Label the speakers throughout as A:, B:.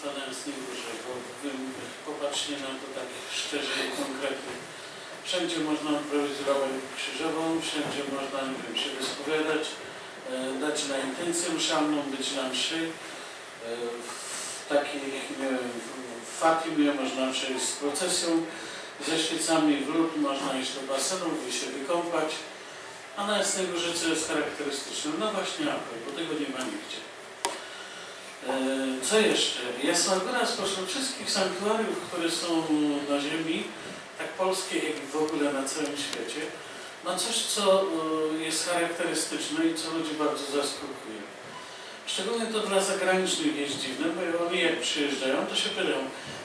A: Państwa na Jasnej Górze, bo popatrzcie na to tak szczerze i konkretnie. Wszędzie można drogę krzyżową, wszędzie można nie wiem, się wyspowiadać, e, dać na intencję mszalną, być na mszy. E, w takiej, nie wiem, w Fatimie można przejść z procesją, ze świecami w lód można iść do basenów i się wykąpać. A na Jasnej Górze co jest charakterystyczne? No właśnie apel, bo tego nie ma nigdzie. E, Co jeszcze? Jasna Góra spośród wszystkich sanktuariów, które są na ziemi, tak polskiej, jak i w ogóle na całym świecie, ma coś, co e, jest charakterystyczne i co ludzi bardzo zaskakuje. Szczególnie to dla zagranicznych jest dziwne, bo oni jak przyjeżdżają, to się pytają,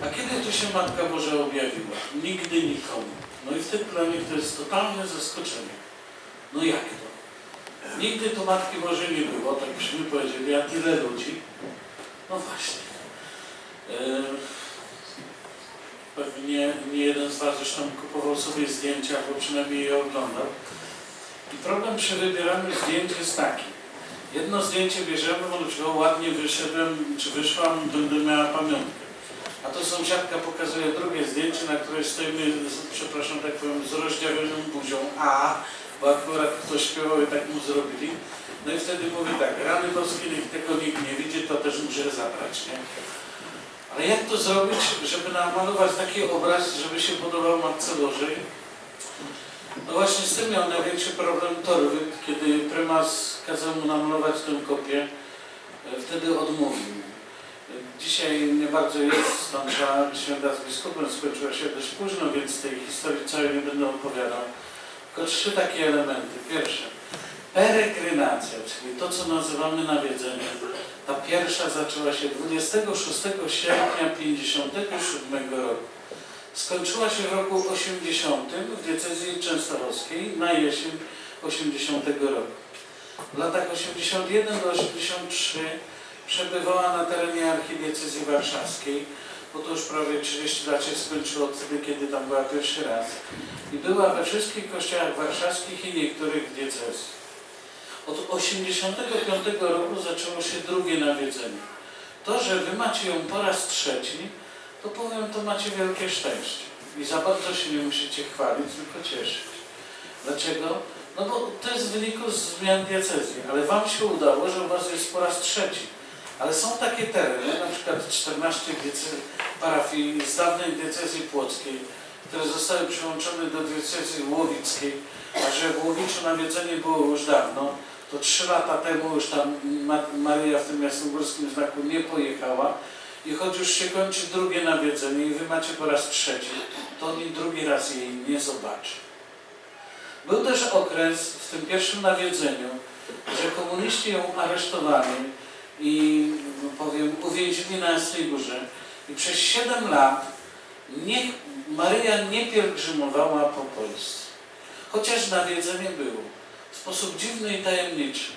A: a kiedy tu się Matka Boża objawiła? Nigdy nikomu. No i wtedy dla nich to jest totalne zaskoczenie. No jak to? Nigdy tu Matki Bożej nie było, tak byśmy powiedzieli, a tyle ludzi. No właśnie. E, Pewnie nie jeden z Was zresztą kupował sobie zdjęcia, albo przynajmniej je oglądał. I problem przy wybieraniu zdjęć jest taki. Jedno zdjęcie bierzemy, bo ładnie wyszedłem, czy wyszłam, będę miała pamiątkę. A to sąsiadka pokazuje drugie zdjęcie, na której stoimy, przepraszam, tak powiem, z rozdziawioną buzią. A, bo akurat ktoś śpiewał i tak mu zrobili. No i wtedy mówi tak, rany boskie, niech tego nikt nie widzi, to też muszę zabrać, nie? Ale jak to zrobić, żeby namalować taki obraz, żeby się podobał Matce Bożej? No właśnie z tym miał największy problem Torwyd, kiedy prymas kazał mu namalować tę kopię, e, wtedy odmówił. Dzisiaj nie bardzo jest tam ta święta z biskupem, skończyła się dość późno, więc tej historii całej nie będę opowiadał. Tylko trzy takie elementy. Pierwsze, peregrynacja, czyli to, co nazywamy nawiedzeniem. Ta pierwsza zaczęła się 26 sierpnia 57 roku. Skończyła się w roku 80 w diecezji częstochowskiej na jesień 80 roku. W latach 81 do 83 przebywała na terenie archidiecezji warszawskiej, bo to już prawie 30 lat się skończyło od wtedy, kiedy tam była pierwszy raz. I była we wszystkich kościołach warszawskich i niektórych diecezji. Od 85 roku zaczęło się drugie nawiedzenie. To, że wy macie ją po raz trzeci, to powiem, to macie wielkie szczęście. I za bardzo się nie musicie chwalić, tylko cieszyć. Dlaczego? No bo to jest w wyniku zmian diecezji, ale wam się udało, że u was jest po raz trzeci. Ale są takie tereny, na przykład 14 diece- parafii z dawnej diecezji płockiej, które zostały przyłączone do diecezji łowickiej, a że w Łowiczu nawiedzenie było już dawno, to trzy lata temu już tam Ma- Maryja w tym jasnogórskim znaku nie pojechała i choć już się kończy drugie nawiedzenie i wy macie po raz trzeci, to oni drugi raz jej nie zobaczy. Był też okres w tym pierwszym nawiedzeniu, że komuniści ją aresztowali i powiem uwięzili na Jasnej Górze i przez 7 lat nie, Maryja nie pielgrzymowała po Polsce. Chociaż nawiedzenie było. W sposób dziwny i tajemniczy.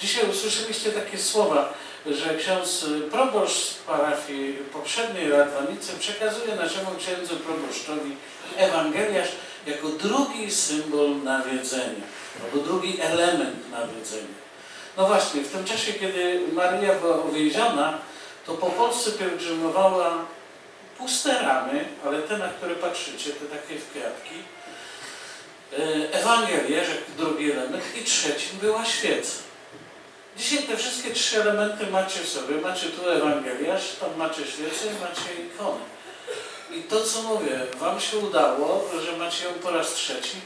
A: Dzisiaj usłyszeliście takie słowa, że ksiądz proboszcz z parafii poprzedniej Radwanicy przekazuje naszemu księdzu proboszczowi Ewangeliarz jako drugi symbol nawiedzenia, albo drugi element nawiedzenia. No właśnie, w tym czasie, kiedy Maryja była uwięziona, to po Polsce pielgrzymowała puste ramy, ale te, na które patrzycie, te takie w kwiatki, E, Ewangelię, że drugi element, i trzecim była świeca. Dzisiaj te wszystkie trzy elementy macie w sobie. Macie tu Ewangeliarz, tam macie świecę i macie ikonę. I to, co mówię, Wam się udało, że macie ją po raz trzeci,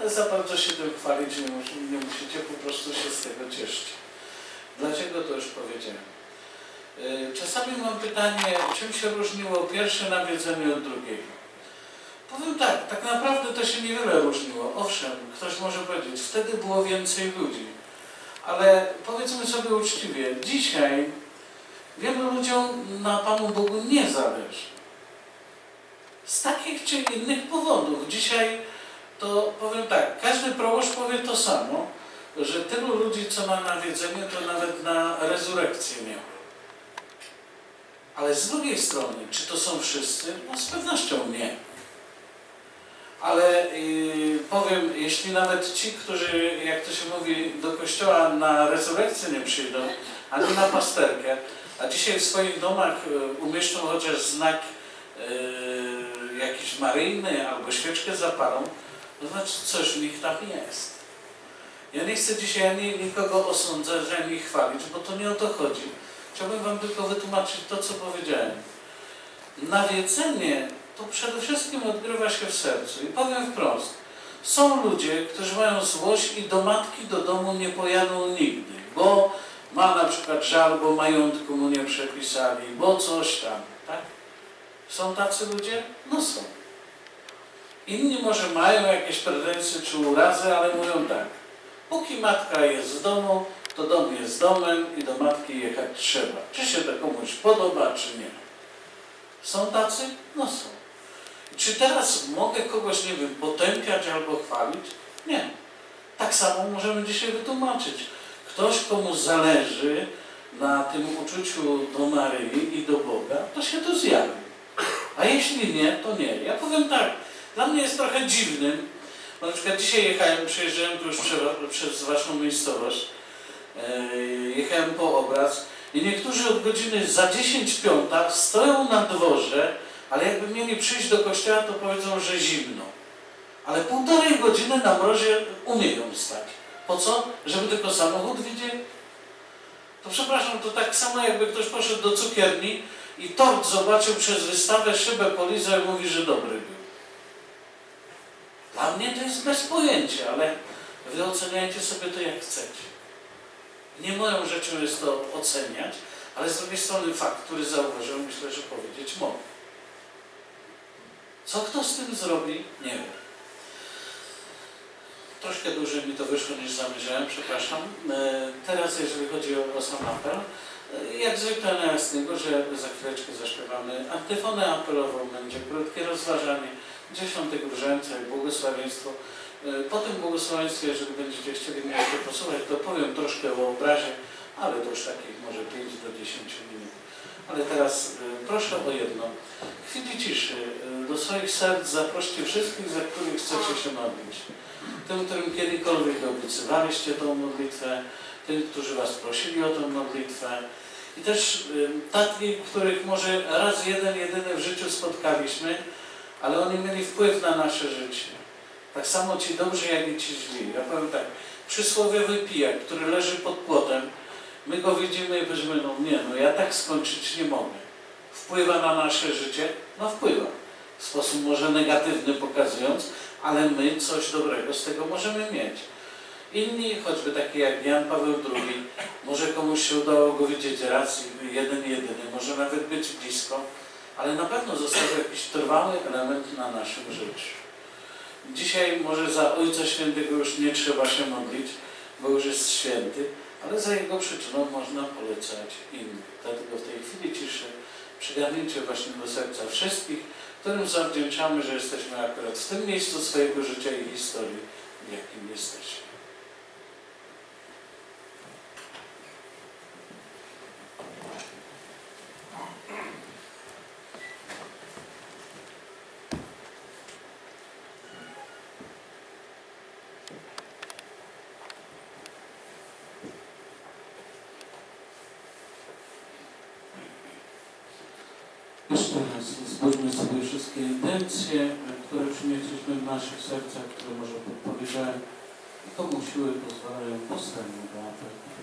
A: ale za bardzo się tym chwalić nie, musi, nie musicie, po prostu się z tego cieszyć. Dlaczego to już powiedziałem? E, Czasami mam pytanie, czym się różniło pierwsze nawiedzenie od drugiego? Powiem tak, tak naprawdę to się niewiele różniło. Owszem, ktoś może powiedzieć, wtedy było więcej ludzi. Ale powiedzmy sobie uczciwie, dzisiaj wielu ludziom na Panu Bogu nie zależy. Z takich czy innych powodów. Dzisiaj to powiem tak, każdy proboszcz powie to samo, że tylu ludzi, co ma nawiedzenie, to nawet na rezurekcję miał. Ale z drugiej strony, czy to są wszyscy? No z pewnością nie. Ale yy, powiem, jeśli nawet ci, którzy, jak to się mówi, do kościoła na rezurekcję nie przyjdą, ani na pasterkę, a dzisiaj w swoich domach e, umieszczą chociaż znak e, jakiś maryjny albo świeczkę zapalą, to znaczy coś w nich tam jest. Ja nie chcę dzisiaj ani nikogo osądzać, ani chwalić, bo to nie o to chodzi. Chciałbym Wam tylko wytłumaczyć to, co powiedziałem. Nawiedzenie to przede wszystkim odgrywa się w sercu. I powiem wprost. Są ludzie, którzy mają złość i do matki do domu nie pojadą nigdy, bo ma na przykład żal, bo majątku mu nie przepisali, bo coś tam, tak? Są tacy ludzie? No są. Inni może mają jakieś pretensje czy urazy, ale mówią tak. Póki matka jest w domu, to dom jest domem i do matki jechać trzeba. Czy się to komuś podoba, czy nie. Są tacy? No są. Czy teraz mogę kogoś, nie wiem, potępiać albo chwalić? Nie. Tak samo możemy dzisiaj wytłumaczyć. Ktoś, komu zależy na tym uczuciu do Maryi i do Boga, to się to zjawi. A jeśli nie, to nie. Ja powiem tak, dla mnie jest trochę dziwnym, bo na przykład dzisiaj jechałem, przejeżdżałem tu już prze, przez waszą miejscowość, e, jechałem po obraz i niektórzy od godziny za 10 piąta stoją na dworze, ale jakby mieli przyjść do kościoła, to powiedzą, że zimno. Ale półtorej godziny na mrozie umieją stać. Po co? Żeby tylko samochód widzieli? To przepraszam, to tak samo jakby ktoś poszedł do cukierni i tort zobaczył przez wystawę, szybę polizał i mówi, że dobry był. Dla mnie to jest bez pojęcia, ale wy oceniajcie sobie to jak chcecie. Nie moją rzeczą jest to oceniać, ale z drugiej strony fakt, który zauważyłem, myślę, że powiedzieć mogę. Co kto z tym zrobi, nie wiem. Troszkę dłużej mi to wyszło niż zamierzałem, przepraszam. E, Teraz jeżeli chodzi o, sam apel, jak zwykle na jasnego, że za chwileczkę zaśpiewamy antyfonę apelową, będzie krótkie rozważanie, dziesiątek różańca i błogosławieństwo. E, Po tym błogosławieństwie, jeżeli będziecie chcieli mnie jeszcze posłuchać, to powiem troszkę o obrazie, ale to już takich może 5 do 10 minut. Ale teraz e, proszę o jedno. Chwili ciszy do swoich serc zaproście wszystkich, za których chcecie się modlić. Tym, którym kiedykolwiek obiecywaliście tą modlitwę, tym, którzy Was prosili o tą modlitwę i też takich, których może raz jeden, jedyny w życiu spotkaliśmy, ale oni mieli wpływ na nasze życie. Tak samo ci dobrzy, jak i ci źli. Ja powiem tak, przysłowiowy pijak, który leży pod płotem, my go widzimy i powiemy, no nie, no ja tak skończyć nie mogę. Wpływa na nasze życie? No wpływa. W sposób może negatywny pokazując, ale my coś dobrego z tego możemy mieć. Inni, choćby takie jak Jan Paweł II, może komuś się udało go widzieć raz, jeden jedyny, może nawet być blisko, ale na pewno został jakiś trwały element na naszym życiu. Dzisiaj może za Ojca Świętego już nie trzeba się modlić, bo już jest święty, ale za jego przyczyną można polecać innych. Dlatego w tej chwili ciszy przygarnijcie właśnie do serca wszystkich, którym zawdzięczamy, że jesteśmy akurat w tym miejscu swojego życia i historii, w jakim jesteśmy. Jeszcze raz zbójmy sobie wszystkie intencje, które przynieśliśmy w naszych sercach, które może powiedziałem, i komu siły pozwalają postępu do apelu.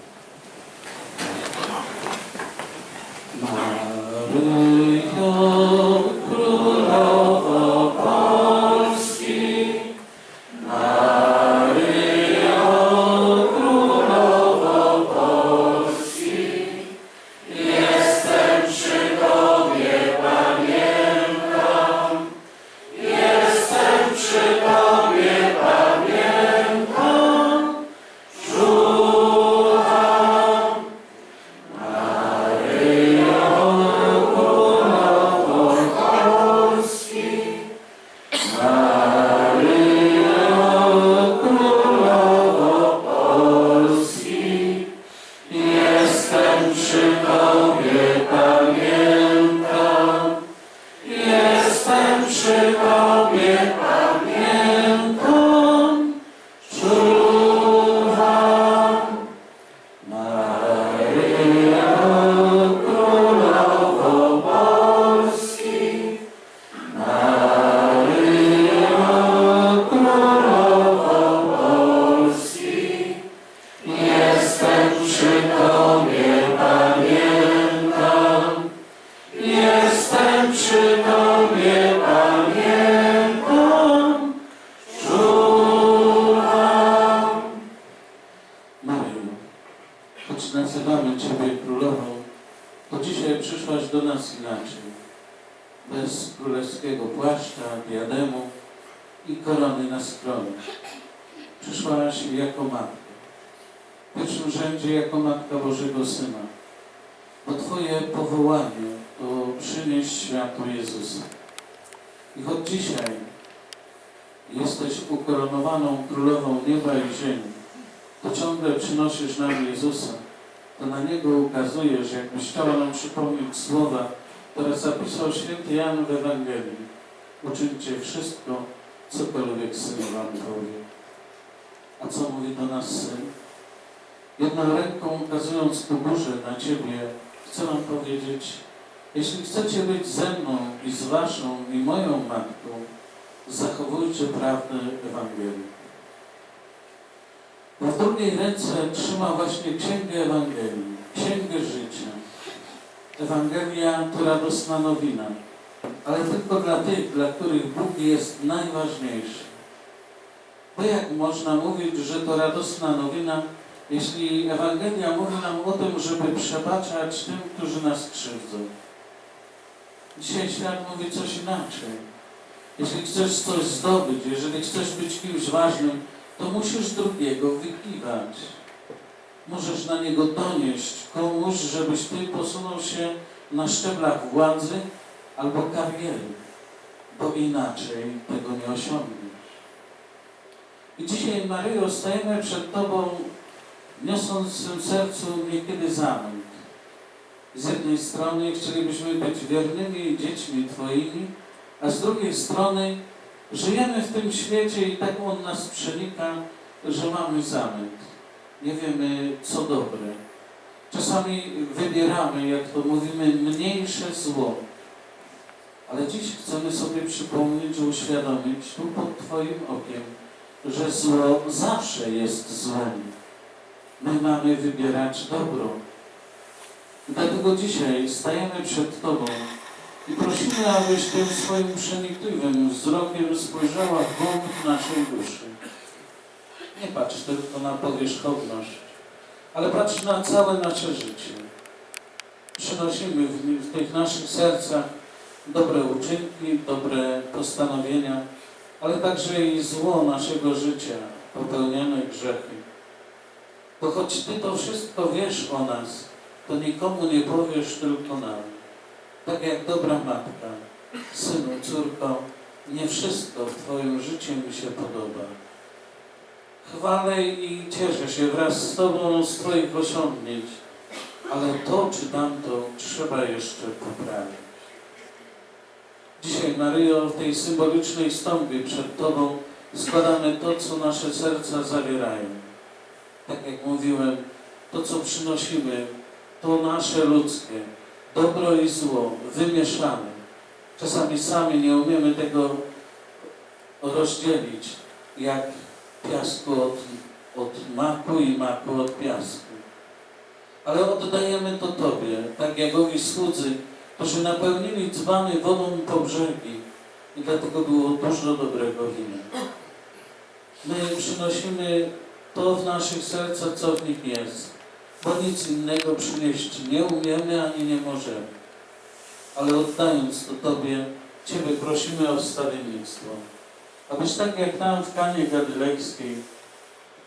A: Dzisiaj przyszłaś do nas inaczej. Bez królewskiego płaszcza, diademu i korony na skronie. Przyszłaś jako matka. W pierwszym rzędzie jako Matka Bożego Syna. Bo Twoje powołanie to przynieść światu Jezusa. I choć dzisiaj jesteś ukoronowaną Królową Nieba i Ziemi, to ciągle przynosisz nam Jezusa, to na Niego ukazujesz, jakbyś chciała nam przypomnieć słowa, które zapisał święty Jan w Ewangelii. Uczyńcie wszystko, cokolwiek Syn wam powie. A co mówi do nas Syn? Jedną ręką ukazując ku górze na Ciebie, chcę Wam powiedzieć, jeśli chcecie być ze mną i z Waszą i moją Matką, zachowujcie prawdę Ewangelii. W drugiej ręce trzyma właśnie Księgę Ewangelii, Księgę Życia. Ewangelia to radosna nowina, ale tylko dla tych, dla których Bóg jest najważniejszy. Bo jak można mówić, że to radosna nowina, jeśli Ewangelia mówi nam o tym, żeby przebaczać tym, którzy nas krzywdzą? Dzisiaj świat mówi coś inaczej. Jeśli chcesz coś zdobyć, jeżeli chcesz być kimś ważnym, to musisz drugiego wykiwać. Możesz na niego donieść komuś, żebyś ty posunął się na szczeblach władzy albo kariery, bo inaczej tego nie osiągniesz. I dzisiaj, Maryjo, stajemy przed Tobą, niosąc w sercu niekiedy zamęt. Z jednej strony chcielibyśmy być wiernymi dziećmi Twoimi, a z drugiej strony żyjemy w tym świecie i tak on nas przenika, że mamy zamęt. Nie wiemy, co dobre. Czasami wybieramy, jak to mówimy, mniejsze zło. Ale dziś chcemy sobie przypomnieć, uświadomić tu pod Twoim okiem, że zło zawsze jest złem. My mamy wybierać dobro. Dlatego dzisiaj stajemy przed Tobą i prosimy, abyś tym swoim przenikliwym wzrokiem spojrzała w głąb naszej duszy. Nie patrz tylko na powierzchowność, ale patrz na całe nasze życie. Przynosimy w, w tych naszych sercach dobre uczynki, dobre postanowienia, ale także i zło naszego życia, popełnione grzechy. Bo choć Ty to wszystko wiesz o nas, to nikomu nie powiesz, tylko nam. Tak jak dobra matka, synu, córko, nie wszystko w Twoim życiu mi się podoba. Chwalę i cieszę się wraz z Tobą z Twoich osiągnięć, ale to czy tamto trzeba jeszcze poprawić. Dzisiaj, Maryjo, w tej symbolicznej stąpie przed Tobą składamy to, co nasze serca zawierają. Tak jak mówiłem, to, co przynosimy, to nasze ludzkie, dobro i zło, wymieszane. Czasami sami nie umiemy tego rozdzielić, jak piasku od, od maku i maku od piasku. Ale oddajemy to Tobie, tak jak owi słudzy, którzy napełnili dzbany wodą po brzegi i dlatego było dużo dobrego wina. My przynosimy to w naszych sercach, co w nich jest, bo nic innego przynieść nie umiemy ani nie możemy. Ale oddając to Tobie, Ciebie prosimy o wstawiennictwo. Abyś tak jak tam w Kanie Galilejskiej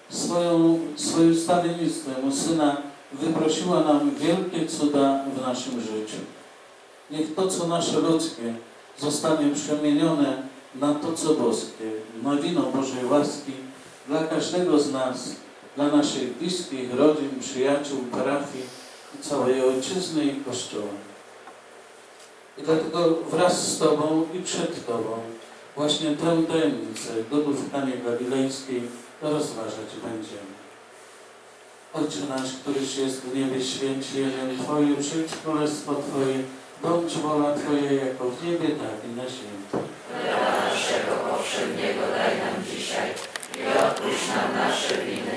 A: swoją, swoim wstawiennictwem u Syna wyprosiła nam wielkie cuda w naszym życiu. Niech to, co nasze ludzkie, zostanie przemienione na to, co boskie, na wino Bożej łaski dla każdego z nas, dla naszych bliskich, rodzin, przyjaciół, parafii i całej ojczyzny i Kościoła. I dlatego wraz z Tobą i przed Tobą właśnie tę tajemnicę godów w Galilejskiej rozważać będziemy. Ojcze nasz, któryś jest w niebie, święci imię Twoje, przyjdź królestwo Twoje, bądź wola Twoja jako w niebie, tak i na ziemi.
B: Chleba naszego powszedniego daj nam dzisiaj i odpuść nam nasze winy,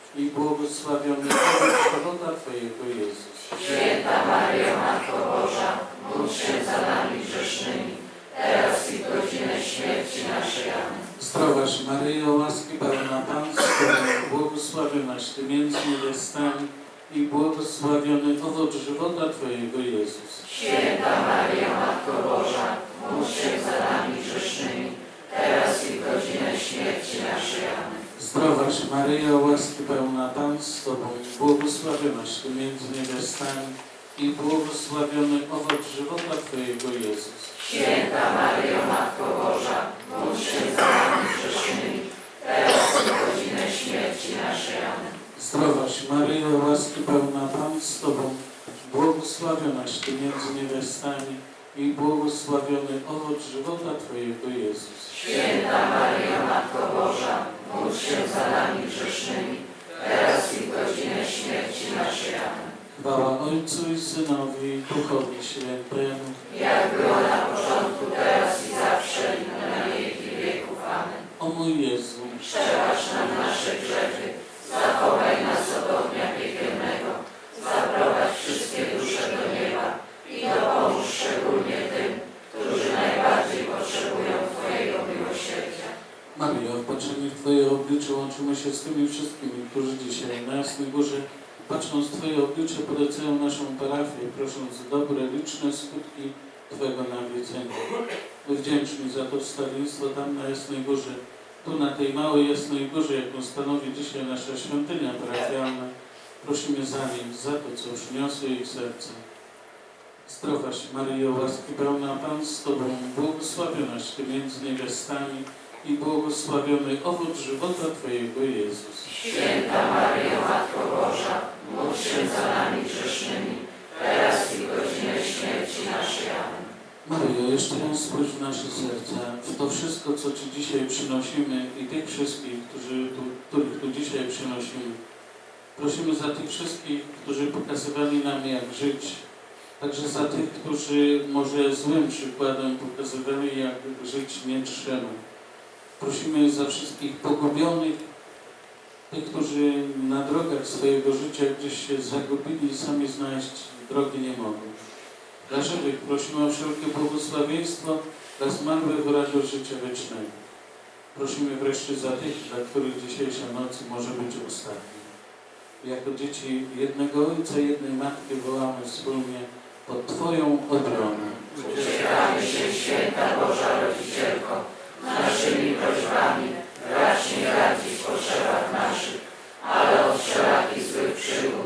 A: i błogosławiony owoc Twojego Jezus.
B: Święta Maryjo, Matko Boża, módl się za nami grzesznymi, teraz i w godzinę śmierci naszej. Amen.
A: Zdrowaś Maryjo, łaski pełna Tobą, błogosławionaś Ty między niewiastami i błogosławiony owoc żywota Twojego Jezus.
B: Święta Maryjo, Matko Boża, módl się za nami grzesznymi, teraz i w godzinę śmierci naszej. Amen.
A: Zdrowaś Maryjo, łaski pełna Pan z Tobą, błogosławionaś Ty między niewiastami i błogosławiony owoc żywota Twojego Jezus.
B: Święta Maryjo, Matko Boża, módl się za nami grzesznymi, teraz i w godzinę śmierci naszej. Amen.
A: Zdrowaś Maryjo, łaski pełna Pan z Tobą, błogosławionaś Ty między niewiastami i błogosławiony owoc żywota Twojego Jezus.
B: Święta Maryjo, Matko Boża, módl się za nami grzesznymi, teraz i w godzinę śmierci naszej. Amen.
A: Chwała Ojcu i Synowi i Duchowi Świętemu.
B: Jak było na początku, teraz i zawsze i na wieki wieków. Amen.
A: O mój Jezu,
B: Przebacz nam nasze grzechy, zachowaj nas od ognia piekielnego, zaprowadź wszystkie dusze do nieba i dopomóż szczególnie tym, którzy najbardziej potrzebują Twojego miłosierdzia.
A: Maryjo, wpatrzeni w Twoje oblicze łączymy się z tymi wszystkimi, którzy dzisiaj na Jasnej Górze, patrząc w Twoje oblicze, polecają naszą parafię, prosząc dobre, liczne skutki Twojego nawiedzenia. Wdzięczni za to wstawienstwo tam na Jasnej Górze, tu na tej małej Jasnej Górze, jaką stanowi dzisiaj nasza świątynia parafialna. Prosimy za nich, za to, co przyniosło ich serce. Zdrowaś Maryjo, łaski pełna Pan z Tobą, błogosławionaś Ty między niewiastami i błogosławiony owoc żywota Twojego Jezus.
B: Święta Maryjo, Matko Boża, módl się za nami grzesznymi, teraz i w godzinę śmierci naszej. Amen.
A: Maryjo, jeszcze raz spójrz w nasze serca, w to wszystko, co Ci dzisiaj przynosimy i tych wszystkich, którzy tu, których tu dzisiaj przynosimy. Prosimy za tych wszystkich, którzy pokazywali nam, jak żyć, także za tych, którzy może złym przykładem pokazywali, jak żyć nie trzeba. Prosimy za wszystkich pogubionych, tych, którzy na drogach swojego życia gdzieś się zagubili i sami znaleźć drogi nie mogą. Dla żywych prosimy o wszelkie błogosławieństwo, dla zmarłych o radość życia wiecznego. Prosimy wreszcie za tych, dla których dzisiejsza noc może być ostatnia. Jako dzieci jednego Ojca, jednej Matki wołamy wspólnie pod Twoją obronę.
B: Uciekamy się, Święta Boża Rodzicielko, naszymi prośbami, racz nie radzić potrzebach naszych, ale od wszelakich złych przygód,